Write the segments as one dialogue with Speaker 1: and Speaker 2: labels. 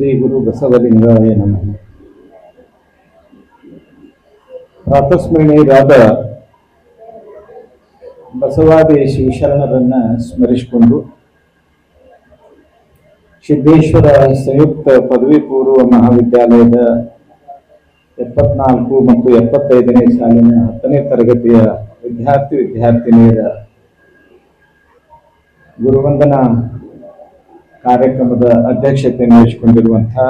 Speaker 1: ಬಸವಲಿಂಗಾಯ ನಮಃ. ಪ್ರಾತಸ್ಮರಣೀಯರಾದ ಬಸವಾದಿ ಶಿವಶರಣರನ್ನ ಸ್ಮರಿಸಿಕೊಂಡು ಸಿದ್ದೇಶ್ವರ ಸಂಯುಕ್ತ ಪದವಿ ಪೂರ್ವ ಮಹಾವಿದ್ಯಾಲಯದ ಎಪ್ಪತ್ನಾಲ್ಕು ಮತ್ತು ಎಪ್ಪತ್ತೈದನೇ ಸಾಲಿನ ಹತ್ತನೇ ತರಗತಿಯ ವಿದ್ಯಾರ್ಥಿ ವಿದ್ಯಾರ್ಥಿನಿಯರ ಗುರುವಂದನಾ ಕಾರ್ಯಕ್ರಮದ ಅಧ್ಯಕ್ಷತೆಯನ್ನು ವಹಿಸಿಕೊಂಡಿರುವಂತಹ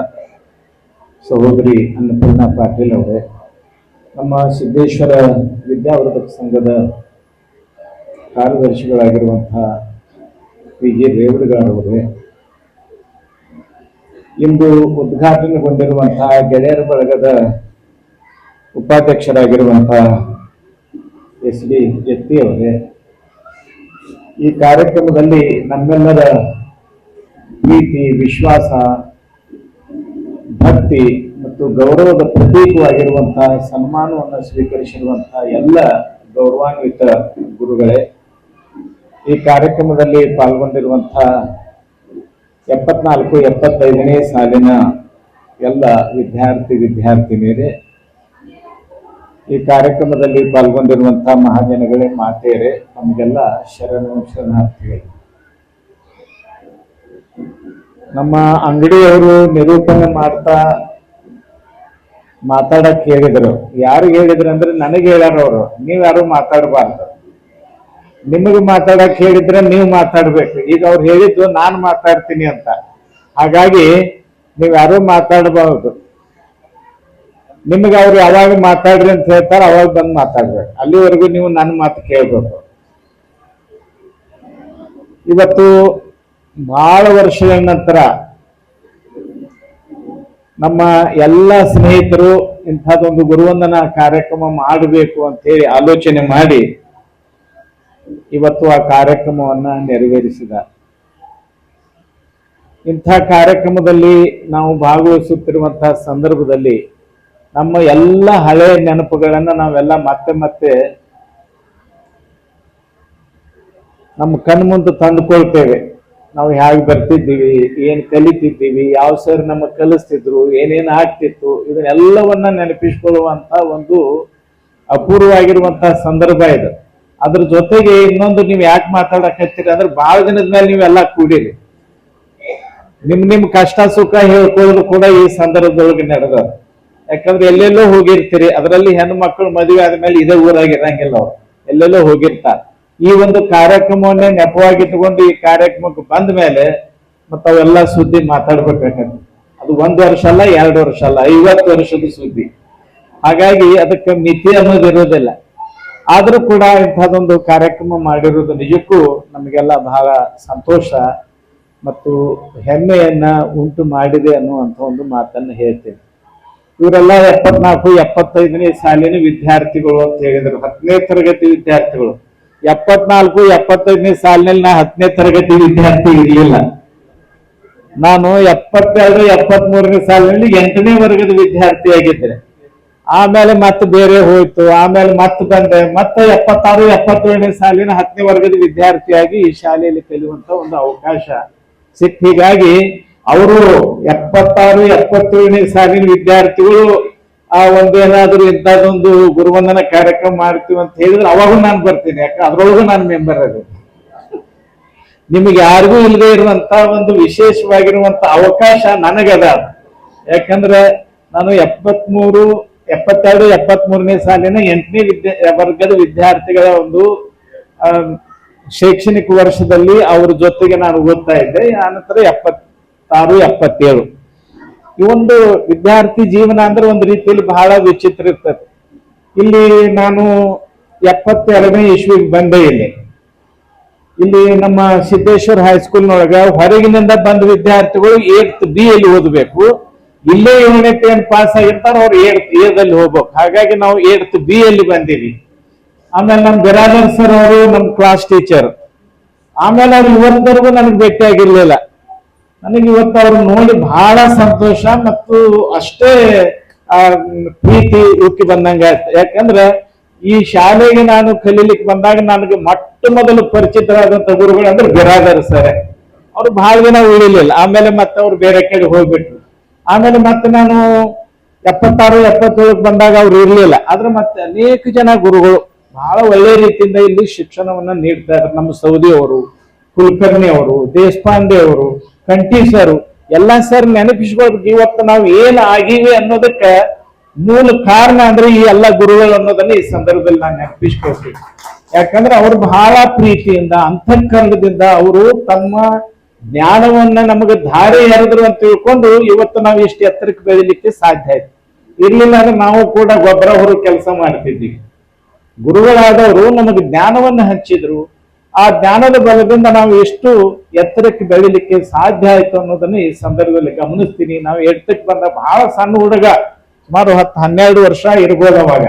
Speaker 1: ಸಹೋದರಿ ಅನ್ನಪೂರ್ಣ ಪಾಟೀಲ್ ಅವರೇ, ನಮ್ಮ ಸಿದ್ದೇಶ್ವರ ವಿದ್ಯಾವರ್ಧಕ ಸಂಘದ ಕಾರ್ಯದರ್ಶಿಗಳಾಗಿರುವಂಥ ಪಿ ಜಿ ರೇವಡಿಗಾರ್ ಅವರೇ, ಇಂದು ಉದ್ಘಾಟನೆಗೊಂಡಿರುವಂತಹ ಗೆಳೆಯರ ಬಳಗದ ಉಪಾಧ್ಯಕ್ಷರಾಗಿರುವಂಥ ಎಸ್ ಡಿ ಎತ್ತಿ ಅವರೇ, ಈ ಕಾರ್ಯಕ್ರಮದಲ್ಲಿ ನಮ್ಮೆಲ್ಲರ ಪ್ರೀತಿ, ವಿಶ್ವಾಸ, ಭಕ್ತಿ ಮತ್ತು ಗೌರವದ ಪ್ರತೀಕವಾಗಿರುವಂತಹ ಸನ್ಮಾನವನ್ನು ಸ್ವೀಕರಿಸಿರುವಂತಹ ಎಲ್ಲ ಗೌರವಾನ್ವಿತ ಗುರುಗಳೇ, ಈ ಕಾರ್ಯಕ್ರಮದಲ್ಲಿ ಪಾಲ್ಗೊಂಡಿರುವಂತಹ ಎಪ್ಪತ್ನಾಲ್ಕು, ಎಪ್ಪತ್ತೈದನೇ ಸಾಲಿನ ಎಲ್ಲ ವಿದ್ಯಾರ್ಥಿ, ವಿದ್ಯಾರ್ಥಿನಿಯರೇ, ಈ ಕಾರ್ಯಕ್ರಮದಲ್ಲಿ ಪಾಲ್ಗೊಂಡಿರುವಂತಹ ಮಹಾಜನಗಳೇ, ಮಾತೆಯರೇ, ನಮಗೆಲ್ಲ ಶರಣು, ಶರಣಾರ್ಥಿಗಳು. ನಮ್ಮ ಅಂಗಡಿಯವರು ನಿರೂಪಣೆ ಮಾಡ್ತಾ ಮಾತಾಡಕ್ ಹೇಳಿದ್ರು. ಯಾರು ಹೇಳಿದ್ರು ಅಂದ್ರೆ ನನಗೆ ಹೇಳ್ಯಾರ ಅವರು ನೀವು ಯಾರು ಮಾತಾಡಬಾರ್ದು. ನಿಮಗೆ ಮಾತಾಡಕ್ ಹೇಳಿದ್ರೆ ನೀವು ಮಾತಾಡ್ಬೇಕು. ಈಗ ಅವ್ರು ಹೇಳಿದ್ದು ನಾನು ಮಾತಾಡ್ತೀನಿ ಅಂತ. ಹಾಗಾಗಿ ನೀವ್ ಯಾರು ಮಾತಾಡಬಾರ್ದು. ನಿಮಗೆ ಅವ್ರು ಯಾವಾಗ ಮಾತಾಡ್ರಿ ಅಂತ ಹೇಳ್ತಾರ ಅವಾಗ ಬಂದು ಮಾತಾಡ್ಬೇಕು. ಅಲ್ಲಿವರೆಗೂ ನೀವು ನನ್ನ ಮಾತು ಕೇಳ್ಬೇಕು. ಇವತ್ತು ಬಹಳ ವರ್ಷಗಳ ನಂತರ ನಮ್ಮ ಎಲ್ಲ ಸ್ನೇಹಿತರು ಇಂಥದ್ದೊಂದು ಗುರುವಂದನಾ ಕಾರ್ಯಕ್ರಮ ಮಾಡಬೇಕು ಅಂತ ಹೇಳಿ ಆಲೋಚನೆ ಮಾಡಿ ಇವತ್ತು ಆ ಕಾರ್ಯಕ್ರಮವನ್ನ ನೆರವೇರಿಸಿದ. ಇಂಥ ಕಾರ್ಯಕ್ರಮದಲ್ಲಿ ನಾವು ಭಾಗವಹಿಸುತ್ತಿರುವಂತಹ ಸಂದರ್ಭದಲ್ಲಿ ನಮ್ಮ ಎಲ್ಲ ಹಳೆಯ ನೆನಪುಗಳನ್ನು ನಾವೆಲ್ಲ ಮತ್ತೆ ಮತ್ತೆ ನಮ್ಮ ಕಣ್ಮುಂದೆ ತಂದುಕೊಳ್ತೇವೆ. ನಾವು ಹೇಗೆ ಬರ್ತಿದ್ದೀವಿ, ಏನು ಕಲಿತಿದ್ದೀವಿ, ಯಾವ ಸರ್ ನಮಗೆ ಕಲಿಸ್ತಿದ್ರು, ಏನೇನ್ ಆಗ್ತಿತ್ತು, ಇದನ್ನೆಲ್ಲವನ್ನ ನೆನಪಿಸ್ಕೊಳ್ಳುವಂತ ಒಂದು ಅಪೂರ್ವವಾಗಿರುವಂತಹ ಸಂದರ್ಭ ಇದು. ಅದ್ರ ಜೊತೆಗೆ ಇನ್ನೊಂದು ನೀವು ಯಾಕೆ ಮಾತಾಡಕತ್ತೀರಿ ಅಂದ್ರೆ ಬಹಳ ದಿನದ ಮೇಲೆ ನೀವೆಲ್ಲ ಕೂಡಿರಿ. ನಿಮ್ ನಿಮ್ ಕಷ್ಟ ಸುಖ ಹೇಳ್ಕೊಳ್ಳೋದು ಕೂಡ ಈ ಸಂದರ್ಭದೊಳಗೆ ನಡೆದ ಯಾಕಂದ್ರೆ ಎಲ್ಲೆಲ್ಲೋ ಹೋಗಿರ್ತೀರಿ, ಅದರಲ್ಲಿ ಹೆಣ್ಣು ಮಕ್ಕಳು ಮದುವೆ ಆದ್ಮೇಲೆ ಇದೇ ಊರಾಗ ಇರಂಗಿಲ್ಲ ಅವ್ರು. ಎಲ್ಲೆಲ್ಲೋ ಹೋಗಿರ್ತಾರ. ಈ ಒಂದು ಕಾರ್ಯಕ್ರಮವನ್ನೇ ನೆಪವಾಗಿಟ್ಟುಕೊಂಡು ಈ ಕಾರ್ಯಕ್ರಮಕ್ಕೆ ಬಂದ ಮೇಲೆ ಮತ್ತೆ ಅವೆಲ್ಲ ಸುದ್ದಿ ಮಾತಾಡ್ಬೇಕಾಗತ್ತೆ ಅದು ಒಂದು ವರ್ಷ ಅಲ್ಲ, ಎರಡು ವರ್ಷ ಅಲ್ಲ, ಐವತ್ತು ವರ್ಷದ ಸುದ್ದಿ. ಹಾಗಾಗಿ ಅದಕ್ಕೆ ಮಿತಿ ಅನ್ನೋದು ಇರೋದಿಲ್ಲ. ಆದ್ರೂ ಕೂಡ ಇಂಥದ್ದೊಂದು ಕಾರ್ಯಕ್ರಮ ಮಾಡಿರೋದು ನಿಜಕ್ಕೂ ನಮಗೆಲ್ಲ ಬಹಳ ಸಂತೋಷ ಮತ್ತು ಹೆಮ್ಮೆಯನ್ನ ಉಂಟು ಮಾಡಿದೆ ಅನ್ನುವಂಥ ಒಂದು ಮಾತನ್ನು ಹೇಳ್ತೇನೆ. ಇವರೆಲ್ಲ ಎಪ್ಪತ್ನಾಲ್ಕು, ಎಪ್ಪತ್ತೈದನೇ ಸಾಲಿನ ವಿದ್ಯಾರ್ಥಿಗಳು ಅಂತ ಹೇಳಿದ್ರು, ಹತ್ತನೇ ತರಗತಿ ವಿದ್ಯಾರ್ಥಿಗಳು. ಎಪ್ಪತ್ನಾಲ್ಕು, ಎಪ್ಪತ್ತೈದನೇ ಸಾಲಿನಲ್ಲಿ ನಾ ಹತ್ತನೇ ತರಗತಿ ವಿದ್ಯಾರ್ಥಿ ಇರಲಿಲ್ಲ. ನಾನು ಎಪ್ಪತ್ತೆರಡು ಎಪ್ಪತ್ತ್ ಮೂರನೇ ಸಾಲಿನಲ್ಲಿ ಎಂಟನೇ ವರ್ಗದ ವಿದ್ಯಾರ್ಥಿ ಆಗಿದ್ದೆ. ಆಮೇಲೆ ಮತ್ತೆ ಬೇರೆ ಹೋಯ್ತು, ಆಮೇಲೆ ಮತ್ತೆ ಬಂದೆ. ಮತ್ತೆ ಎಪ್ಪತ್ತಾರು, ಎಪ್ಪತ್ತೇಳನೇ ಸಾಲಿನ ಹತ್ತನೇ ವರ್ಗದ ವಿದ್ಯಾರ್ಥಿಯಾಗಿ ಈ ಶಾಲೆಯಲ್ಲಿ ಕಲಿಯುವಂತ ಒಂದು ಅವಕಾಶ ಸಿಕ್ ಹೀಗಾಗಿ ಅವರು ಎಪ್ಪತ್ತಾರು, ಎಪ್ಪತ್ತೇಳನೇ ಸಾಲಿನ ವಿದ್ಯಾರ್ಥಿಗಳು ಆ ಒಂದೇನಾದ್ರೂ ಇಂಥದ್ದೊಂದು ಗುರುವಂದನ ಕಾರ್ಯಕ್ರಮ ಮಾಡ್ತೀವಿ ಅಂತ ಹೇಳಿದ್ರೆ ಅವಾಗೂ ನಾನು ಬರ್ತೀನಿ, ಯಾಕೆ ಅದ್ರೊಳಗೂ ನಾನು ಮೆಂಬರ್ ಅದೇ. ನಿಮಗೆ ಯಾರಿಗೂ ಇಲ್ಲದೆ ಇರುವಂತ ಒಂದು ವಿಶೇಷವಾಗಿರುವಂತ ಅವಕಾಶ ನನಗದ. ಯಾಕಂದ್ರೆ ನಾನು ಎಪ್ಪತ್ಮೂರು, ಎಪ್ಪತ್ತೆರಡು ಎಪ್ಪತ್ತ್ ಮೂರನೇ ಸಾಲಿನ ಎಂಟನೇ ವಿದ್ಯಾ ವರ್ಗದ ವಿದ್ಯಾರ್ಥಿಗಳ ಒಂದು ಶೈಕ್ಷಣಿಕ ವರ್ಷದಲ್ಲಿ ಅವ್ರ ಜೊತೆಗೆ ನಾನು ಓದ್ತಾ ಇದ್ದೆ. ಆನಂತರ ಎಪ್ಪತ್ತಾರು, ಎಪ್ಪತ್ತೇಳು. ಈ ಒಂದು ವಿದ್ಯಾರ್ಥಿ ಜೀವನ ಅಂದ್ರೆ ಒಂದು ರೀತಿಯಲ್ಲಿ ಬಹಳ ವಿಚಿತ್ರ ಇರ್ತದೆ. ಇಲ್ಲಿ ನಾನು ಎಪ್ಪತ್ತೆರಡನೇ ಇಸ್ವಿಗೆ ಬಂದೆ ಇಲ್ಲಿ. ಇಲ್ಲಿ ನಮ್ಮ ಸಿದ್ದೇಶ್ವರ ಹೈಸ್ಕೂಲ್ನೊಳಗ ಹೊರಗಿನಿಂದ ಬಂದ ವಿದ್ಯಾರ್ಥಿಗಳು ಏಟ್ ಬಿ ಅಲ್ಲಿ ಓದಬೇಕು. ಇಲ್ಲೇ ಏಳನೇ ಟೆನ್ ಪಾಸ್ ಆಗಿರ್ತಾರ, ಅವ್ರು ಏಟ್ ಎದಲ್ಲಿ ಹೋಗ್ಬೇಕು. ಹಾಗಾಗಿ ನಾವು ಏಟ್ ಬಿ ಅಲ್ಲಿ ಬಂದೀವಿ. ಆಮೇಲೆ ನಮ್ ಬಿರಾದರ್ ಸರ್ ಅವರು ನಮ್ ಕ್ಲಾಸ್ ಟೀಚರ್ ಆಮೇಲೆ ಅವ್ರು ಇವತ್ತರೆಗೂ ನನಗೆ ಭೇಟಿ ಆಗಿರ್ಲಿಲ್ಲ. ನನಗೆ ಇವತ್ತು ಅವ್ರು ನೋಡಿ ಬಹಳ ಸಂತೋಷ ಮತ್ತು ಅಷ್ಟೇ ಆ, ಪ್ರೀತಿ ಉಕ್ಕಿ ಬಂದಂಗ ಆಯ್ತು. ಯಾಕಂದ್ರೆ ಈ ಶಾಲೆಗೆ ನಾನು ಕಲೀಲಿಕ್ಕೆ ಬಂದಾಗ ನನಗೆ ಮೊಟ್ಟ ಮೊದಲು ಪರಿಚಿತರಾದಂತ ಗುರುಗಳು ಅಂದ್ರೆ ಬಿರಾದರ್ ಸರ್. ಅವ್ರು ಬಹಳ ದಿನ ಉಳಿಲಿಲ್ಲ. ಆಮೇಲೆ ಮತ್ತೆ ಅವ್ರು ಬೇರೆ ಕಡೆ ಹೋಗ್ಬಿಟ್ರು. ಆಮೇಲೆ ಮತ್ತೆ ನಾನು ಎಪ್ಪತ್ತಾರು ಎಪ್ಪತ್ತೇಳಕ್ಕೆ ಬಂದಾಗ ಅವ್ರು ಇರ್ಲಿಲ್ಲ. ಆದ್ರೆ ಮತ್ತೆ ಅನೇಕ ಜನ ಗುರುಗಳು ಬಹಳ ಒಳ್ಳೆ ರೀತಿಯಿಂದ ಇಲ್ಲಿ ಶಿಕ್ಷಣವನ್ನ ನೀಡ್ತಾ ಇದ್ದಾರೆ ನಮ್ಮ ಸೌದಿ ಅವರು. ಕುಲಕರ್ಣಿ ಅವರು ದೇಶಪಾಂಡೆ ಅವರು ಕಂಠಿ ಸರ್ ಎಲ್ಲಾ ಸರ್ ನೆನಪಿಸ್ಕೊಳ್ಬೇಕು. ಇವತ್ತು ನಾವು ಏನ್ ಆಗಿವೆ ಅನ್ನೋದಕ್ಕೆ ಮೂಲ ಕಾರಣ ಅಂದ್ರೆ ಈ ಎಲ್ಲ ಗುರುಗಳು ಅನ್ನೋದನ್ನ ಈ ಸಂದರ್ಭದಲ್ಲಿ ನಾನು ನೆನಪಿಸ್ಕೊಳ್ತೀನಿ. ಯಾಕಂದ್ರೆ ಅವರು ಬಹಳ ಪ್ರೀತಿಯಿಂದ, ಅಂತಃಕರಣದಿಂದ ಅವರು ತಮ್ಮ ಜ್ಞಾನವನ್ನ ನಮಗೆ ಧಾರೆ ಎರೆದ್ರು ಅಂತ ತಿಳ್ಕೊಂಡು ಇವತ್ತು ನಾವು ಇಷ್ಟು ಎತ್ತರಕ್ಕೆ ಬೆಳಿಲಿಕ್ಕೆ ಸಾಧ್ಯ ಆಯ್ತು. ಇರ್ಲಿಲ್ಲ ಅಂದ್ರೆ ನಾವು ಕೂಡ ಗೊಬ್ಬರ ಹೊರ ಕೆಲಸ ಮಾಡ್ತಿದ್ವಿ. ಗುರುಗಳಾದವರು ನಮಗೆ ಜ್ಞಾನವನ್ನು ಹಂಚಿದ್ರು. ಆ ಜ್ಞಾನದ ಬಲದಿಂದ ನಾವು ಎಷ್ಟು ಎತ್ತರಕ್ಕೆ ಬೆಳಿಲಿಕ್ಕೆ ಸಾಧ್ಯ ಆಯ್ತು ಅನ್ನೋದನ್ನ ಈ ಸಂದರ್ಭದಲ್ಲಿ ಗಮನಿಸ್ತೀನಿ. ನಾವು ಎಡ್ತಕ್ಕೆ ಬಂದ ಬಹಳ ಸಣ್ಣ ಹುಡುಗ, ಸುಮಾರು ಹತ್ತು ಹನ್ನೆರಡು ವರ್ಷ ಇರ್ಬೋದು ಅವಾಗ.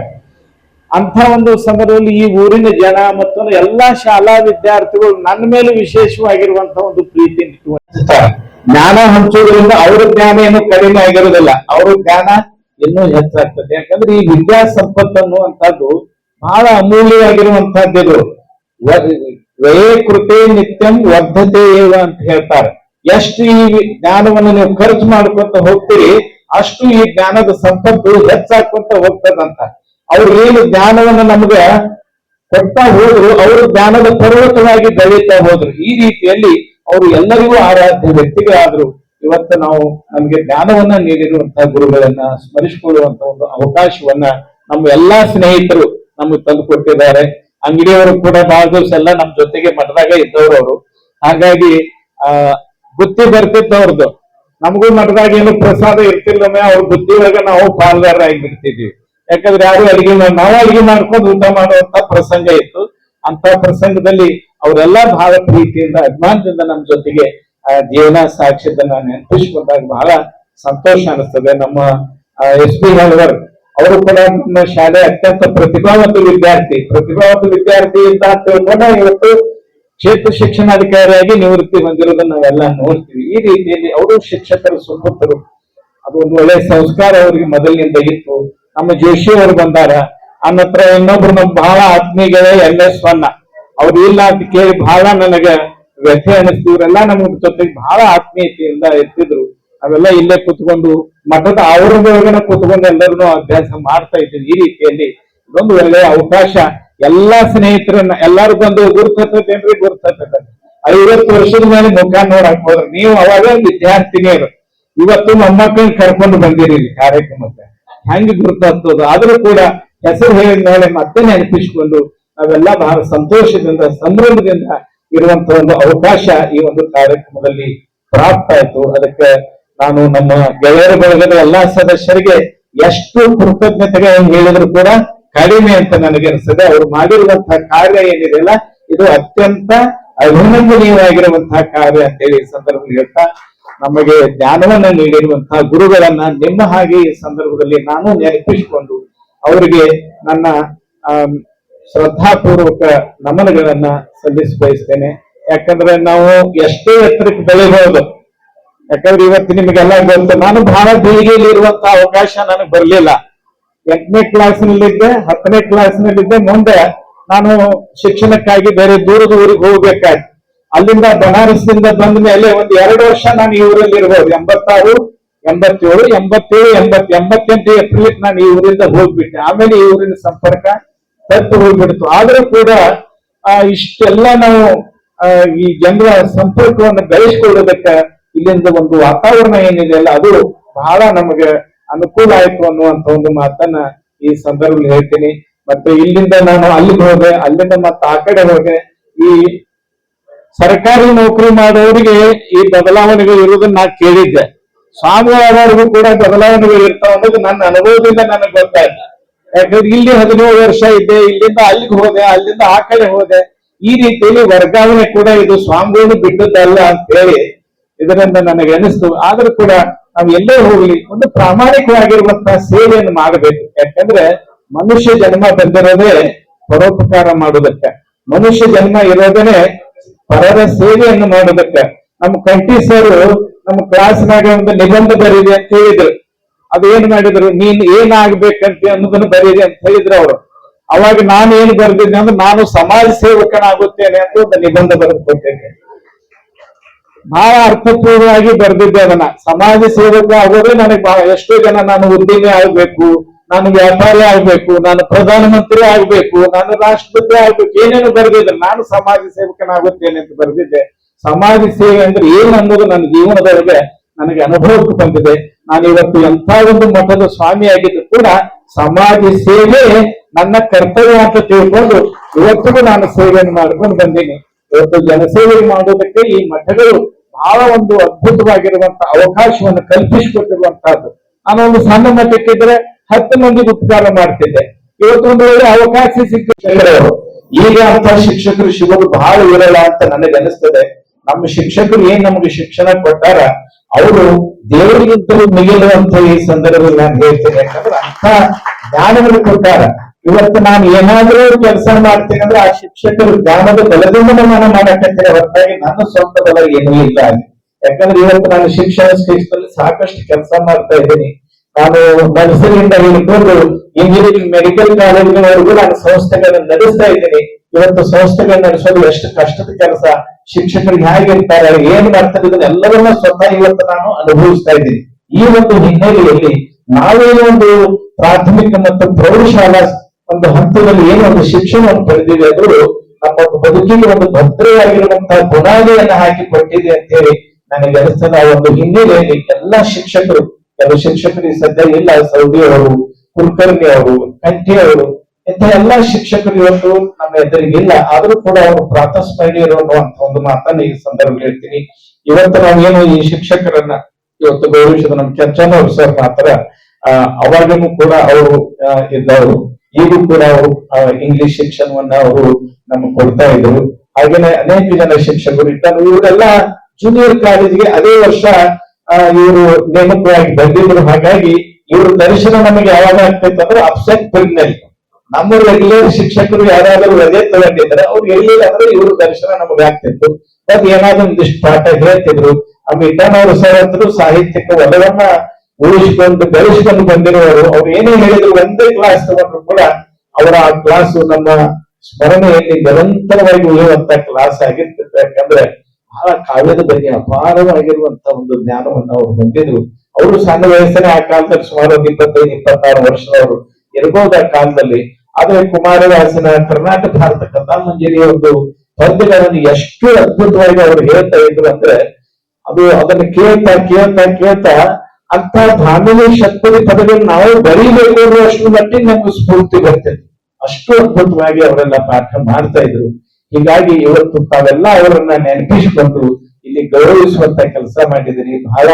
Speaker 1: ಅಂತ ಒಂದು ಸಂದರ್ಭದಲ್ಲಿ ಈ ಊರಿನ ಜನ ಮತ್ತು ಎಲ್ಲಾ ಶಾಲಾ ವಿದ್ಯಾರ್ಥಿಗಳು ನನ್ನ ಮೇಲೆ ವಿಶೇಷವಾಗಿರುವಂತ ಒಂದು ಪ್ರೀತಿ ಜ್ಞಾನ ಹಂಚುವುದರಿಂದ ಅವರ ಜ್ಞಾನ ಏನು ಕಡಿಮೆ ಆಗಿರೋದಿಲ್ಲ. ಅವರ ಜ್ಞಾನ ಇನ್ನೂ ಹೆಚ್ಚಾಗ್ತದೆ. ಯಾಕಂದ್ರೆ ಈ ವಿದ್ಯಾ ಸಂಪತ್ತು ಅನ್ನುವಂಥದ್ದು ಬಹಳ ಅಮೂಲ್ಯವಾಗಿರುವಂತಹದ್ದು ವ್ಯಯ ಕೃತೆ ನಿತ್ಯಂ ವರ್ಧತೆ ಏವ ಅಂತ ಹೇಳ್ತಾರೆ. ಎಷ್ಟು ಈ ಜ್ಞಾನವನ್ನು ನೀವು ಖರ್ಚು ಮಾಡ್ಕೊಂತ ಹೋಗ್ತೀರಿ, ಅಷ್ಟು ಈ ಜ್ಞಾನದ ಸಂಪತ್ತು ಹೆಚ್ಚಾಕೊಂತ ಹೋಗ್ತದಂತ. ಅವ್ರು ಏನು ಜ್ಞಾನವನ್ನ ನಮ್ಗ ಕೊಡ್ತಾ ಹೋದ್ರು, ಅವರು ಜ್ಞಾನದ ಪರ್ವತವಾಗಿ ಬೆಳೀತಾ ಹೋದ್ರು. ಈ ರೀತಿಯಲ್ಲಿ ಅವರು ಎಲ್ಲರಿಗೂ ಆರಾಧ್ಯ ವ್ಯಕ್ತಿಗಳಾದ್ರು. ಇವತ್ತು ನಾವು ನಮಗೆ ಜ್ಞಾನವನ್ನ ನೀಡಿರುವಂತಹ ಗುರುಗಳನ್ನ ಸ್ಮರಿಸಿಕೊಳ್ಳುವಂತ ಒಂದು ಅವಕಾಶವನ್ನ ನಮ್ಮ ಎಲ್ಲಾ ಸ್ನೇಹಿತರು ನಮಗೆ ತಂದು ಕೊಟ್ಟಿದ್ದಾರೆ ಅಂಗಡಿಯವರು ಕೂಡ ಬಹಳ ದಿವಸ ಎಲ್ಲ ನಮ್ ಜೊತೆಗೆ ಮಠದಾಗ ಇದ್ದವರು ಅವರು ಹಾಗಾಗಿ, ಆ ಬುತ್ತಿ ಬರ್ತಿತ್ತು ಅವ್ರದ್ದು ನಮಗೂ ಮಠದಾಗ ಏನು ಪ್ರಸಾದ ಇರ್ತಿಲ್ಲೊಮ್ಮೆ ಅವ್ರ ಬುದ್ಧಿ ಒಳಗ ನಾವು ಪಾಲ್ಗಾರ ಆಗಿಬಿಡ್ತಿದ್ವಿ ಯಾಕಂದ್ರೆ ಯಾರು ಅಡಿಗೆ ನಾವು ಅಡಿಗೆ ಮಾಡ್ಕೊಂಡು ಊಟ ಮಾಡುವಂತ ಪ್ರಸಂಗ ಇತ್ತು. ಅಂತ ಪ್ರಸಂಗದಲ್ಲಿ ಅವರೆಲ್ಲ ಬಹಳ ಪ್ರೀತಿಯಿಂದ, ಅಭಿಮಾನದಿಂದ ನಮ್ಮ ಜೊತೆಗೆ, ಆ, ಜೀವನ ಸಾಕ್ಷಿಯನ್ನ ನೆನಪಿಸ್ಕೊಂಡಾಗ ಬಹಳ ಸಂತೋಷ ಅನಿಸ್ತದೆ. ನಮ್ಮ ಎಸ್ ಪಿ ಹಲ್ವರ್ ಅವರು ಕೂಡ ನಮ್ಮ ಶಾಲೆ ಅತ್ಯಂತ ಪ್ರತಿಭಾವಂತ ವಿದ್ಯಾರ್ಥಿ. ಪ್ರತಿಭಾವಂತ ವಿದ್ಯಾರ್ಥಿ ಅಂತ ತಿಳ್ಕೊಂಡ ಇವತ್ತು ಕ್ಷೇತ್ರ ಶಿಕ್ಷಣಾಧಿಕಾರಿಯಾಗಿ ನಿವೃತ್ತಿ ಹೊಂದಿರೋದನ್ನ ನಾವೆಲ್ಲ ನೋಡ್ತೀವಿ. ಈ ರೀತಿಯಲ್ಲಿ ಅವರು ಶಿಕ್ಷಕರು ಸುಪುತ್ರರು ಅದು ಒಂದು ಒಳ್ಳೆ ಸಂಸ್ಕಾರ ಅವರಿಗೆ ಮೊದಲಿನಿಂದ ಇತ್ತು. ನಮ್ಮ ಜೋಶಿ ಅವರು ಬಂದಾರ. ಅನ್ನತ್ರ ನಂತರ ಇನ್ನೊಬ್ರು ನಮ್ ಬಹಳ ಆತ್ಮೀಯಗಳೇ ಎಲ್ ಎಸ್ ಸ್ವನ್ನ ಅವ್ರು ಇಲ್ಲ ಅಂತ ಕೇಳಿ ಬಹಳ ನನಗೆ ವ್ಯಥೆ ಅನಿಸ್ತು. ಇವರೆಲ್ಲ ನಮ್ಮ ಜೊತೆಗೆ ಬಹಳ ಆತ್ಮೀಯತೆಯಿಂದ ಇರ್ತಿದ್ರು ನಾವೆಲ್ಲ ಇಲ್ಲೇ ಕುತ್ಕೊಂಡು, ಮಠದ ಆವರಣದೊಳಗನ ಕುತ್ಕೊಂಡು ಎಲ್ಲರೂ ಅಭ್ಯಾಸ ಮಾಡ್ತಾ ಇದ್ದೀವಿ. ಈ ರೀತಿಯಲ್ಲಿ ಇದೊಂದು ಒಳ್ಳೆಯ ಅವಕಾಶ. ಎಲ್ಲಾ ಸ್ನೇಹಿತರನ್ನ, ಎಲ್ಲಾರು ಬಂದು ಗುರುತೇನ್ರಿ ಗುರುತೇನ್ರಿ ಐವತ್ತು ವರ್ಷದ ಮೇಲೆ ಮುಖ ನೋಡಕ್ ಹೋದ್ರೆ ನೀವು ಅವಾಗ ವಿದ್ಯಾರ್ಥಿನಿಯರು. ಇವತ್ತು ಮೊಮ್ಮಕ್ಕಳನ್ನ ಕರ್ಕೊಂಡು ಬಂದಿರಿ ಕಾರ್ಯಕ್ರಮಕ್ಕೆ. ಹೆಂಗ್ ಗುರುತಾಗ್ತದ ಆದ್ರೂ ಕೂಡ ಹೆಸರು ಹೇಳಿದ ಮೇಲೆ ಮತ್ತೆ ನೆನಪಿಸಿಕೊಂಡು ನಾವೆಲ್ಲ ಬಹಳ ಸಂತೋಷದಿಂದ, ಸಂಭ್ರಮದಿಂದ ಇರುವಂತ ಒಂದು ಅವಕಾಶ ಈ ಒಂದು ಕಾರ್ಯಕ್ರಮದಲ್ಲಿ ಪ್ರಾಪ್ತ ಆಯ್ತು. ಅದಕ್ಕೆ ನಾನು ನಮ್ಮ ಗೆಳೆಯರ ಬಳಗದ ಎಲ್ಲಾ ಸದಸ್ಯರಿಗೆ ಎಷ್ಟು ಕೃತಜ್ಞತೆಗೆ ಹೇಳಿದ್ರು ಕೂಡ ಕಡಿಮೆ ಅಂತ ನನಗೆ ಅನಿಸ್ತದೆ ಅವರು ಮಾಡಿರುವಂತಹ ಕಾರ್ಯ ಏನಿದೆಯಲ್ಲ ಇದು ಅತ್ಯಂತ ಅಭಿನಂದನೀಯವಾಗಿರುವಂತಹ ಕಾರ್ಯ ಅಂತ ಹೇಳಿ ಈ ಸಂದರ್ಭದಲ್ಲಿ ಹೇಳ್ತಾ, ನಮಗೆ ಜ್ಞಾನವನ್ನ ನೀಡಿರುವಂತಹ ಗುರುಗಳನ್ನ ನಿಮ್ಮ ಹಾಗೆ ಈ ಸಂದರ್ಭದಲ್ಲಿ ನಾನು ನೆನಪಿಸಿಕೊಂಡು ಅವರಿಗೆ ನನ್ನ ಶ್ರದ್ಧಾಪೂರ್ವಕ ನಮನಗಳನ್ನ ಸಲ್ಲಿಸ ಬಯಸ್ತೇನೆ ಯಾಕಂದ್ರೆ ನಾವು ಎಷ್ಟೇ ಎತ್ತರಕ್ಕೆ ಬೆಳಿಬಹುದು ಯಾಕಂದ್ರೆ ಇವತ್ತು ನಿಮಗೆಲ್ಲ ಗೊತ್ತು, ನಾನು ಬಹಳ ಬೀಳಿಗೆಯಲ್ಲಿ ಇರುವಂತಹ ಅವಕಾಶ ನನಗೆ ಬರ್ಲಿಲ್ಲ. ಎಂಟನೇ ಕ್ಲಾಸ್ನಲ್ಲಿದ್ದೆ ಹತ್ತನೇ ಕ್ಲಾಸ್ನಲ್ಲಿದ್ದೆ ಮುಂದೆ ನಾನು ಶಿಕ್ಷಣಕ್ಕಾಗಿ ಬೇರೆ ದೂರದ ಊರಿಗೆ ಹೋಗ್ಬೇಕಾಯ್ತು. ಅಲ್ಲಿಂದ ಬನಾರಸ್ದಿಂದ ಬಂದ ಮೇಲೆ ಒಂದು ಎರಡು ವರ್ಷ ನಾನು ಈ ಊರಲ್ಲಿ ಇರ್ಬೋದು. ಎಂಬತ್ತಾರು, ಎಂಬತ್ತೇಳು ಎಂಬತ್ತೇಳು ಎಂಬತ್ ಎಂಬತ್ತೆಂಟು ಏಪ್ರಿಲ್ ನಾನು ಈ ಊರಿಂದ ಹೋಗ್ಬಿಟ್ಟೆ. ಆಮೇಲೆ ಈ ಊರಿನ ಸಂಪರ್ಕ ತಪ್ಪು ಹೋಗ್ಬಿಡ್ತು. ಆದ್ರೂ ಕೂಡ ಇಷ್ಟೆಲ್ಲ ನಾವು ಈ ಜನರ ಸಂಪರ್ಕವನ್ನು ಬೆಳೆಸಿಕೊಳ್ಳೋದಕ್ಕೆ ಇಲ್ಲಿಂದ ಒಂದು ವಾತಾವರಣ ಏನಿದೆ ಅಲ್ಲ, ಅದು ಬಹಳ ನಮಗೆ ಅನುಕೂಲ ಆಯ್ತು ಅನ್ನುವಂತ ಒಂದು ಮಾತನ್ನ ಈ ಸಂದರ್ಭದಲ್ಲಿ ಹೇಳ್ತೀನಿ. ಮತ್ತೆ ಇಲ್ಲಿಂದ ನಾನು ಅಲ್ಲಿಗೆ ಹೋದೆ, ಅಲ್ಲಿಂದ ಮತ್ತೆ ಆ ಕಡೆ ಹೋದೆ. ಈ ಸರ್ಕಾರಿ ನೌಕರಿ ಮಾಡೋರಿಗೆ ಈ ಬದಲಾವಣೆಗಳು ಇರುವುದನ್ನ ನಾ ಕೇಳಿದ್ದೆ. ಸ್ವಾಮಿಗಳವರಿಗೂ ಕೂಡ ಬದಲಾವಣೆಗಳು ಇರ್ತಾವ ಅನ್ನೋದು ನನ್ನ ಅನುಭವದಿಂದ ನನಗೆ ಗೊತ್ತಾಯ್ತು. ಯಾಕಂದ್ರೆ ಇಲ್ಲಿ ಹದಿನೇಳು ವರ್ಷ ಇದ್ದೆ ಇಲ್ಲಿಂದ ಅಲ್ಲಿಗೆ ಹೋದೆ, ಅಲ್ಲಿಂದ ಆ ಕಡೆ ಹೋದೆ. ಈ ರೀತಿಯಲ್ಲಿ ವರ್ಗಾವಣೆ ಕೂಡ ಇದು ಸ್ವಾಮಿಗಳು ಬಿಟ್ಟದ್ದಲ್ಲ ಅಂತ ಹೇಳಿ ಇದರಿಂದ ನನಗೆ ಅನಿಸ್ತು. ಆದ್ರೂ ಕೂಡ ನಾವು ಎಲ್ಲೇ ಹೋಗ್ಲಿ, ಒಂದು ಪ್ರಾಮಾಣಿಕವಾಗಿರುವಂತಹ ಸೇವೆಯನ್ನು ಮಾಡಬೇಕು. ಯಾಕಂದ್ರೆ ಮನುಷ್ಯ ಜನ್ಮ ಬಂದಿರೋದೇ ಪರೋಪಕಾರ ಮಾಡುವುದಕ್ಕೆ. ಮನುಷ್ಯ ಜನ್ಮ ಇರೋದೇನೆ ಪರರ ಸೇವೆಯನ್ನು ಮಾಡೋದಕ್ಕೆ ನಮ್ಮ ಕಂಠಿ ಸರ್ ನಮ್ಮ ಕ್ಲಾಸ್ನಾಗ ಒಂದು ನಿಬಂಧ ಬರೀರಿ ಅಂತ ಹೇಳಿದ್ರು. ಅದು ಏನ್ ಮಾಡಿದ್ರು? ನೀನ್ ಏನಾಗ್ಬೇಕಂತ ಅನ್ನೋದನ್ನ ಬರೀರಿ ಅಂತ ಹೇಳಿದ್ರು ಅವರು. ಅವಾಗ ನಾನು ಏನು ಬರ್ದಿದ್ದೆ ಅಂದ್ರೆ ನಾನು ಸಮಾಜ ಸೇವಕನಾಗುತ್ತೇನೆ ಅಂತ ಒಂದು ನಿಬಂಧ ಬರೆದು ಬಹಳ ಅರ್ಥಪೂರ್ಣವಾಗಿ ಬರೆದಿದ್ದೆ ಅದನ್ನ. ಸಮಾಜ ಸೇವಕ ಆಗೋದೇ ನನಗೆ ಬಹಳ ಎಷ್ಟೋ ಜನ ನಾನು ಉದ್ದಿಮೆ ಆಗ್ಬೇಕು, ನಾನು ವ್ಯಾಪಾರಿ ಆಗ್ಬೇಕು, ನಾನು ಪ್ರಧಾನಮಂತ್ರಿ ಆಗ್ಬೇಕು, ನಾನು ರಾಷ್ಟ್ರಪತಿ ಆಗ್ಬೇಕು, ಏನೇನು ಬರೆದಿದ್ದೆ ನಾನು ಸಮಾಜ ಸೇವಕನಾಗುತ್ತೇನೆ ಅಂತ ಬರೆದಿದ್ದೆ. ಸಮಾಜ ಸೇವೆ ಅಂದ್ರೆ ಏನು ಅನ್ನೋದು ನನ್ನ ಜೀವನದೊಳಗೆ ನನಗೆ ಅನುಭವಕ್ಕೆ ಬಂದಿದೆ. ನಾನು ಇವತ್ತು ಎಂಥ ಒಂದು ಮಠದ ಸ್ವಾಮಿಯಾಗಿದ್ದು ಕೂಡ ಸಮಾಜ ಸೇವೆ ನನ್ನ ಕರ್ತವ್ಯ ಅಂತ ತಿಳ್ಕೊಂಡು ಇವತ್ತಿಗೂ ನಾನು ಸೇವೆಯನ್ನು ಮಾಡ್ಕೊಂಡು ಬಂದೀನಿ. ಇವತ್ತು ಜನಸೇವೆ ಮಾಡೋದಕ್ಕೆ ಈ ಮಠಗಳು ಬಹಳ ಒಂದು ಅದ್ಭುತವಾಗಿರುವಂತಹ ಅವಕಾಶವನ್ನು ಕಲ್ಪಿಸಿಕೊಟ್ಟಿರುವಂತಹದ್ದು. ನಾನು ಒಂದು ಸಣ್ಣ ಮಟ್ಟಕ್ಕಿದ್ರೆ ಹತ್ತು ಮಂದಿ ಉಪಕಾರ ಮಾಡ್ತಿದ್ದೆ. ಇವತ್ತು ಒಂದು ಒಳ್ಳೆ ಅವಕಾಶ ಸಿಕ್ಕಿದ್ರೆ ಈಗ ಅಂತ ಶಿಕ್ಷಕರು ಸಿಗೋದು ಬಹಳ ಇರಲ್ಲ ಅಂತ ನನಗೆ ಅನಿಸ್ತದೆ. ನಮ್ಮ ಶಿಕ್ಷಕರು ಏನ್ ನಮಗೆ ಶಿಕ್ಷಣ ಕೊಟ್ಟಾರ? ಅವರು ದೇವರಿಗಿಂತಲೂ ಮಿಗಿಲುವಂತ ಈ ಸಂದರ್ಭದಲ್ಲಿ ನಾನು ಹೇಳ್ತೇನೆ, ಯಾಕಂದ್ರೆ ಅಂತ ಜ್ಞಾನಗಳು ಕೊಟ್ಟಾರ. ಇವತ್ತು ನಾನು ಏನಾದ್ರೂ ಕೆಲಸ ಮಾಡ್ತೀನಿ ಅಂದ್ರೆ ಆ ಶಿಕ್ಷಕರು ಗ್ರಾಮದ ಬಲದಿಂದ ನಾನು ಮಾಡಕತ್ತೀನಿ ಹೊರತಾಗಿ ನನ್ನ ಸ್ವಂತ ಬಲ ಏನೂ ಇಲ್ಲ. ಯಾಕಂದ್ರೆ ಇವತ್ತು ನಾನು ಶಿಕ್ಷಣ ಕ್ಷೇತ್ರದಲ್ಲಿ ಸಾಕಷ್ಟು ಕೆಲಸ ಮಾಡ್ತಾ ಇದ್ದೀನಿ. ನಾನು ನರ್ಸರಿಯಿಂದ ಹಿಡ್ಕೊಂಡು ಇಂಜಿನಿಯರಿಂಗ್ ಮೆಡಿಕಲ್ ಕಾಲೇಜಿನವರೆಗೂ ನಾನು ಸಂಸ್ಥೆಗಳನ್ನು ನಡೆಸ್ತಾ ಇದ್ದೀನಿ. ಇವತ್ತು ಸಂಸ್ಥೆಗಳನ್ನ ನಡೆಸೋದು ಎಷ್ಟು ಕಷ್ಟದ ಕೆಲಸ, ಶಿಕ್ಷಕರು ಹೇಗಿರ್ತಾರೆ ಏನ್ ಮಾಡ್ತಾರೆ ಇದನ್ನೆಲ್ಲವನ್ನ ಸ್ವತಃ ಇವತ್ತು ನಾನು ಅನುಭವಿಸ್ತಾ ಇದ್ದೀನಿ. ಈ ಒಂದು ಹಿನ್ನೆಲೆಯಲ್ಲಿ ನಾವೇನೋ ಒಂದು ಪ್ರಾಥಮಿಕ ಮತ್ತು ಪ್ರೌಢಶಾಲಾ ಒಂದು ಹಂತದಲ್ಲಿ ಏನು ಒಂದು ಶಿಕ್ಷಣವನ್ನು ಪಡೆದಿದೆ ಅದು ನಮ್ಮ ಬದುಕಿಗೆ ಒಂದು ಭದ್ರವಾಗಿರುವಂತಹ ಬುನಾದಿಯನ್ನು ಹಾಕಿ ಕೊಟ್ಟಿದೆ ಅಂತ ಹೇಳಿ ನನಗೆ ಅನಿಸ್ತದ. ಆ ಒಂದು ಹಿನ್ನೆಲೆಯಲ್ಲಿ ಎಲ್ಲಾ ಶಿಕ್ಷಕರು, ಕೆಲವು ಶಿಕ್ಷಕರು ಈ ಸದ್ಯ ಇಲ್ಲ, ಸೌದಿ ಅವರು, ಕುಲಕರ್ಣಿ ಅವರು ಕಂಠಿ ಅವರು, ಇಂಥ ಎಲ್ಲಾ ಶಿಕ್ಷಕರು ಇವತ್ತು ನಮ್ಮ ಎದುರಿಗೆ ಇಲ್ಲ. ಆದ್ರೂ ಕೂಡ ಅವರು ಪ್ರಾತಸ್ಮರಣೀಯರು ಅನ್ನುವಂತ ಒಂದು ಮಾತನ್ನ ಈ ಸಂದರ್ಭದಲ್ಲಿ ಹೇಳ್ತೀನಿ. ಇವತ್ತು ನಾವೇನು ಈ ಶಿಕ್ಷಕರನ್ನ ಇವತ್ತು ಗೌರವಿಸಿದ ನಮ್ಮ ಕೆಂಚನವ್ರು ಸರ್ ಮಾತ್ರ ಅವಾಗಲೂ ಕೂಡ ಅವರು ಇದ್ದವರು ಈಗೂ ಕೂಡ ಅವರು ಆ, ಇಂಗ್ಲಿಷ್ ಶಿಕ್ಷಣವನ್ನ ಅವರು ನಮ್ಗೆ ಕೊಡ್ತಾ ಇದ್ರು. ಹಾಗೇನೆ ಅನೇಕ ಜನ ಶಿಕ್ಷಕರು ಇದ್ದಾರೆ. ಇವರೆಲ್ಲ ಜೂನಿಯರ್ ಕಾಲೇಜ್ಗೆ ಅದೇ ವರ್ಷ ಇವರು ನೇಮಕವಾಗಿ ಬಂದಿದ್ರು. ಹಾಗಾಗಿ ಇವ್ರ ದರ್ಶನ ನಮಗೆ ಯಾವಾಗ ಆಗ್ತೈತೆ ಅಂದ್ರೆ ಅಪ್ಸೆಟ್ನಲ್ಲಿ ನಮ್ಮ ರೆಗ್ಯುಲರ್ ಶಿಕ್ಷಕರು ಯಾರಾದರೂ ರಜೆ ತಗೊಂಡಿದ್ರೆ ಅವ್ರು ಎಲ್ಲಿಲ್ಲ ಅಂದ್ರೆ ಇವ್ರ ದರ್ಶನ ನಮಗೆ ಆಗ್ತಿತ್ತು ಬಟ್ ಏನಾದ್ರು ಒಂದಿಷ್ಟು ಪಾಠ ಹೇಳ್ತಿದ್ರು. ನಮ್ಮ ಅವರು ಸರ್ ಅಂತೂ ಸಾಹಿತ್ಯಕ್ಕೆ ಒಲವನ್ನ ಉಳಿಸಿಕೊಂಡು ಬೆಳೆಸಿಕೊಂಡು ಬಂದಿರುವವರು, ಅವ್ರು ಏನೇ ಹೇಳಿದ್ರು ಒಂದೇ ಕ್ಲಾಸ್ ತಗೊಂಡ್ರು ಕೂಡ ಅವರ ಆ ಕ್ಲಾಸ್ ನಮ್ಮ ಸ್ಮರಣೆಯಲ್ಲಿ ನಿರಂತರವಾಗಿ ಉಳಿಯುವಂತ ಕ್ಲಾಸ್ ಆಗಿರ್ತಿತ್ತು ಯಾಕಂದ್ರೆ ಬಹಳ ಕಾವ್ಯದ ಬಗ್ಗೆ ಅಪಾರವಾಗಿರುವಂತ ಒಂದು ಜ್ಞಾನವನ್ನು ಅವರು ಹೊಂದಿದ್ರು. ಅವರು ಸಣ್ಣ ವಯಸ್ಸನೇ ಆ ಕಾಲದಲ್ಲಿ ಸುಮಾರು ಒಂದು ಇಪ್ಪತ್ತೈದು, ಇಪ್ಪತ್ತಾರು ವರ್ಷದವರು ಇರ್ಬೋದು ಆ ಕಾಲದಲ್ಲಿ. ಆದ್ರೆ ಕುಮಾರವ್ಯಾಸನ ಕರ್ನಾಟಕ ಭಾರತ ಕಥಾಮಂಜರಿಯ ಒಂದು ಪದ್ಯಗಳನ್ನು ಎಷ್ಟು ಅದ್ಭುತವಾಗಿ ಅವರು ಹೇಳ್ತಾ ಇದ್ರು ಅಂದ್ರೆ ಅದು ಅದನ್ನ ಕೇಳ್ತಾ ಕೇಳ್ತಾ ಕೇಳ್ತಾ ಅಂತ ಭಾಮಿನಿ ಷಟ್ಪದಿ ಪದಗಳನ್ನು ನಾವು ಬರೀಬೇಕು ಅನ್ನುವಷ್ಟು ಮಟ್ಟಿಗೆ ನಮ್ಗೆ ಸ್ಫೂರ್ತಿ ಬರ್ತದೆ. ಅಷ್ಟು ಅದ್ಭುತವಾಗಿ ಅವರೆಲ್ಲ ಪಾಠ ಮಾಡ್ತಾ ಇದ್ರು. ಹೀಗಾಗಿ ಇವತ್ತು ತಾವೆಲ್ಲ ಅವರನ್ನ ನೆನಪಿಸಿಕೊಂಡು ಇಲ್ಲಿ ಗೌರವಿಸುವಂತ ಕೆಲಸ ಮಾಡಿದಿರಿ ಬಹಳ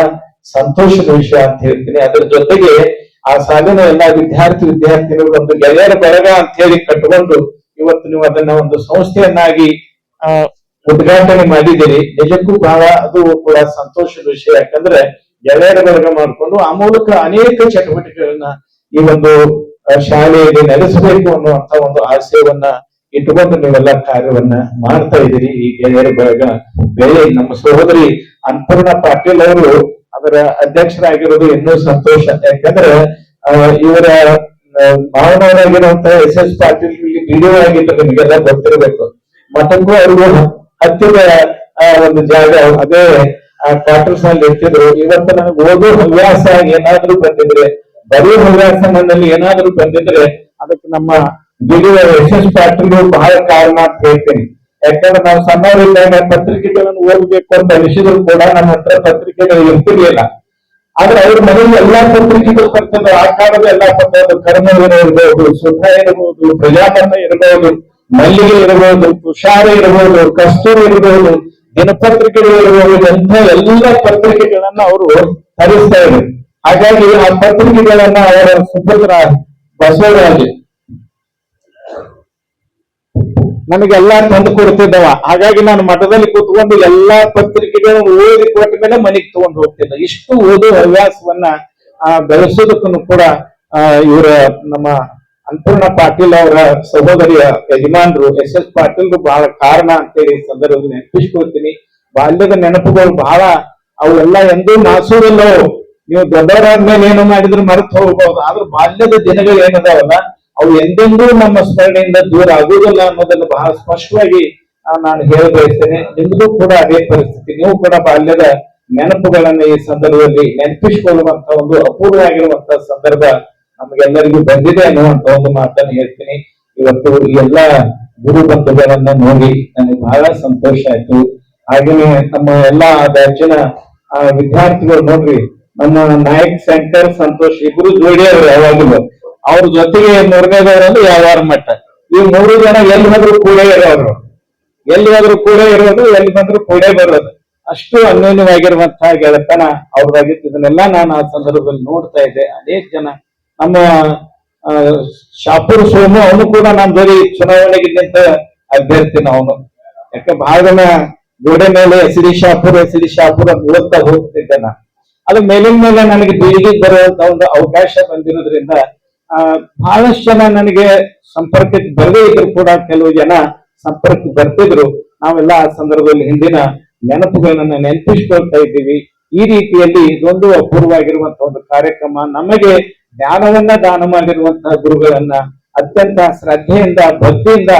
Speaker 1: ಸಂತೋಷದ ವಿಷಯ ಅಂತ ಹೇಳ್ತೀನಿ. ಅದರ ಜೊತೆಗೆ ಆ ಸಾಲಿನ ಎಲ್ಲ ವಿದ್ಯಾರ್ಥಿ ವಿದ್ಯಾರ್ಥಿಗಳು ಒಂದು ಗೆಳೆಯರ ಬಳಗ ಅಂತ ಹೇಳಿ ಕಟ್ಟಿಕೊಂಡು ಇವತ್ತು ನೀವು ಅದನ್ನ ಒಂದು ಸಂಸ್ಥೆಯನ್ನಾಗಿ ಉದ್ಘಾಟನೆ ಮಾಡಿದಿರಿ ನಿಜಕ್ಕೂ ಬಹಳ ಅದು ಕೂಡ ಸಂತೋಷದ ವಿಷಯ. ಯಾಕಂದ್ರೆ ಗೆಳೆಯರ ಬಳಗ ಮಾಡಿಕೊಂಡು ಆ ಮೂಲಕ ಅನೇಕ ಚಟುವಟಿಕೆಗಳನ್ನ ಈ ಒಂದು ಶಾಲೆಯಲ್ಲಿ ನಡೆಸಬೇಕು ಅನ್ನುವಂತ ಒಂದು ಆಶಯವನ್ನ ಇಟ್ಟುಕೊಂಡು ನೀವೆಲ್ಲ ಕಾರ್ಯವನ್ನ ಮಾಡ್ತಾ ಇದ್ದೀರಿ. ಈ ಗೆಳೆಯರ ಬಳಗ ಬೇರೆ ನಮ್ಮ ಸಹೋದರಿ ಅನ್ನಪೂರ್ಣ ಪಾಟೀಲ್ ಅವರು ಅದರ ಅಧ್ಯಕ್ಷರಾಗಿರೋದು ಇನ್ನೂ ಸಂತೋಷ. ಯಾಕಂದ್ರೆ ಇವರ ಮಾವನವರಾಗಿರುವಂತ ಎಸ್ ಎಸ್ ಪಾಟೀಲ್ ಇಲ್ಲಿ ವಿಡಿಯೋ ಆಗಿದ್ದು ನಿಮಗೆಲ್ಲ ಗೊತ್ತಿರಬೇಕು. ಮತ್ತೊಂದು ಅವ್ರಿಗೂ ಹತ್ತಿರ ಒಂದು ಜಾಗ, ಅದೇ ಕ್ವಾರ್ಟರ್ಸ್ನಲ್ಲಿ ಇರ್ತಿದ್ರು ಇವತ್ತು ನನಗೆ ಓದೋ ಹವ್ಯಾಸ ಏನಾದ್ರೂ ಬಂದಿದ್ರೆ ಬರೀ ಹವ್ಯಾಸ ನನ್ನಲ್ಲಿ ಏನಾದ್ರೂ ಬಂದಿದ್ರೆ, ಅದಕ್ಕೆ ನಮ್ಮ ಎಸ್ ಎಸ್ ಪಾಟೀಲ್ ಬಹಳ ಕಾರಣ ಅಂತ ಹೇಳ್ತೀನಿ. ಯಾಕಂದ್ರೆ ನಾವು ಸಣ್ಣವರಿದ್ದಾಗ ಪತ್ರಿಕೆಗಳನ್ನು ಓದಬೇಕು ಅಂತ ಅನಿಸಿದ್ರು ಕೂಡ ನಮ್ಮ ಹತ್ರ ಪತ್ರಿಕೆಗಳು ಇರ್ತಿರ್ಲಿಲ್ಲ. ಆದ್ರೆ ಅವ್ರ ಮನೆಯಲ್ಲಿ ಎಲ್ಲಾ ಪತ್ರಿಕೆಗಳು ಬರ್ತದೆ ಆ ಕಾಲದ ಎಲ್ಲಾ ಪತ್ರ ಕರ್ಮವೀರ ಇರ್ಬೋದು, ಸುಖ ಇರಬಹುದು ಪ್ರಜಾಪನ್ನ ಇರಬಹುದು ಮಲ್ಲಿಗೆ ಇರಬಹುದು ತುಷಾರ ಇರಬಹುದು ಕಸ್ತೂರಿ ಇರಬಹುದು ದಿನಪತ್ರಿಕೆಗಳು ಇರಬಹುದು ಎಂಥ ಎಲ್ಲ ಪತ್ರಿಕೆಗಳನ್ನ ಅವರು ಹರಿಸ್ತಾ ಇದ್ರು. ಹಾಗಾಗಿ ಆ ಪತ್ರಿಕೆಗಳನ್ನ ಅವರ ಸುಭದ್ರ ಬಸವರಾಜ್. ನನಗೆಲ್ಲ ತಂದು ಕೊಡ್ತಿದ್ದವ. ಹಾಗಾಗಿ ನಾನು ಮಠದಲ್ಲಿ ಕೂತ್ಕೊಂಡು ಎಲ್ಲಾ ಪತ್ರಿಕೆಗಳನ್ನು ಓದಿ ಕೊಟ್ಟ ಮೇಲೆ ಮನೆಗೆ ತಗೊಂಡು ಹೋಗ್ತಿದ್ದ. ಇಷ್ಟು ಓದು ಹವ್ಯಾಸವನ್ನ ಆ, ಬೆಳೆಸೋದಕ್ಕೂ ಕೂಡ ಆ, ಇವರ ನಮ್ಮ ಅನ್ನಪೂರ್ಣ ಪಾಟೀಲ್ ಅವರ ಸಹೋದರಿಯ ಯಜಮಾನ್ರು ಎಸ್ ಎಸ್ ಪಾಟೀಲ್ ಬಹಳ ಕಾರಣ ಅಂತೇಳಿ ಸಂದರ್ಭದಲ್ಲಿ ನೆನಪಿಸ್ಕೊಳ್ತೀನಿ. ಬಾಲ್ಯದ ನೆನಪುಗಳು ಬಹಳ ಅವೆಲ್ಲ ಎಂದೂ ನಾಸೂರಲ್ಲೋ. ನೀವು ದೊಡ್ಡವರಾದ್ಮೇಲೆ ಏನು ಮಾಡಿದ್ರು ಮರೆತು ಹೋಗಬಹುದು ಆದ್ರೆ ಬಾಲ್ಯದ ದಿನಗಳು ಏನದಾವಲ್ಲ, ಅವು ಎಂದೆಂದೂ ನಮ್ಮ ಸ್ಮರಣೆಯಿಂದ ದೂರ ಆಗುವುದಿಲ್ಲ ಅನ್ನೋದನ್ನು ಬಹಳ ಸ್ಪಷ್ಟವಾಗಿ ನಾನು ಹೇಳ ಬಯಸ್ತೇನೆ. ನಿಮಗೂ ಕೂಡ ಅದೇ ಪರಿಸ್ಥಿತಿ. ನೀವು ಕೂಡ ಬಾಲ್ಯದ ನೆನಪುಗಳನ್ನ ಈ ಸಂದರ್ಭದಲ್ಲಿ ನೆನಪಿಸಿಕೊಳ್ಳುವಂತ ಒಂದು ಅಪೂರ್ವವಾಗಿರುವಂತ ಸಂದರ್ಭ ನಮಗೆಲ್ಲರಿಗೂ ಬಂದಿದೆ ಅನ್ನುವಂತ ಒಂದು ಮಾತನ್ನು ಹೇಳ್ತೀನಿ. ಇವತ್ತು ಎಲ್ಲಾ ಗುರು ಬಂಧುಗಳನ್ನ ನೋಡಿ ನನಗೆ ಬಹಳ ಸಂತೋಷ ಆಯ್ತು. ಹಾಗೇನೆ ನಮ್ಮ ಎಲ್ಲಾ ಬ್ಯಾಚಿನ ವಿದ್ಯಾರ್ಥಿಗಳು ನೋಡ್ರಿ, ನಮ್ಮ ನಾಯಕ್ ಸೆಂಟರ್ ಸಂತೋಷ್, ಇಬ್ರು ಜೋಡಿಯವರು ಯಾವಾಗಲೂ ಅವ್ರ ಜೊತೆಗೆ ಮೂರನೇದವರಲ್ಲಿ ಯಾವಾರ ಮಟ್ಟ? ಈ ಮೂರು ಜನ ಎಲ್ಲಿ ಹೋದ್ರು ಕೂಡ ಇರೋರು. ಎಲ್ಲಿ ಹೋದ್ರು ಕೂಡ ಇರೋದು ಎಲ್ಲಿ ಬಂದ್ರು ಕೂಡ ಬರೋದು. ಅಷ್ಟು ಅನ್ಯೋನ್ಯವಾಗಿರುವಂತಹ ಗೆಳೆತನ ಅವ್ರದಾಗಿತ್ತು ಇದನ್ನೆಲ್ಲ ನಾನು ಆ ಸಂದರ್ಭದಲ್ಲಿ ನೋಡ್ತಾ ಇದ್ದೆ. ಅನೇಕ ಜನ ನಮ್ಮ ಶಾಪುರ್ ಸೋಮು, ಅವನು ಕೂಡ ನಾನು ಬೇರೆ ಚುನಾವಣೆಗೆ ನಿಂತ ಅಭ್ಯರ್ಥಿ ಅವನು. ಯಾಕೆ ಬಹಳ ಜನ ಗೋಡೆ ಮೇಲೆ ಸಿರಿ ಶಾಪುರ್, ಎಸ್ ಡಿ ಶಾಪುರ್ ಅಂತ ಓದ್ತಾ ಹೋಗ್ತಿದ್ದೆ ನಾನು. ಅದು ಮೇಲಿನ ಮೇಲೆ ನನಗೆ ಬೀಳಿಗೆ ಬರುವಂತ ಒಂದು ಅವಕಾಶ ಬಂದಿರೋದ್ರಿಂದ ಬಹಳಷ್ಟು ಜನ ನನಗೆ ಸಂಪರ್ಕಕ್ಕೆ ಬರದೇ ಇದ್ರು ಕೂಡ ಕೆಲವು ಜನ ಸಂಪರ್ಕಕ್ಕೆ ಬರ್ತಿದ್ರು. ನಾವೆಲ್ಲ ಆ ಸಂದರ್ಭದಲ್ಲಿ ಹಿಂದಿನ ನೆನಪುಗಳನ್ನ ನೆನಪಿಸ್ಕೊಳ್ತಾ ಇದ್ದೀವಿ. ಈ ರೀತಿಯಲ್ಲಿ ಇದೊಂದು ಅಪೂರ್ವವಾಗಿರುವಂತಹ ಒಂದು ಕಾರ್ಯಕ್ರಮ. ನಮಗೆ ಜ್ಞಾನವನ್ನ ದಾನ ಮಾಡಿರುವಂತಹ ಗುರುಗಳನ್ನ ಅತ್ಯಂತ ಶ್ರದ್ಧೆಯಿಂದ ಭಕ್ತಿಯಿಂದ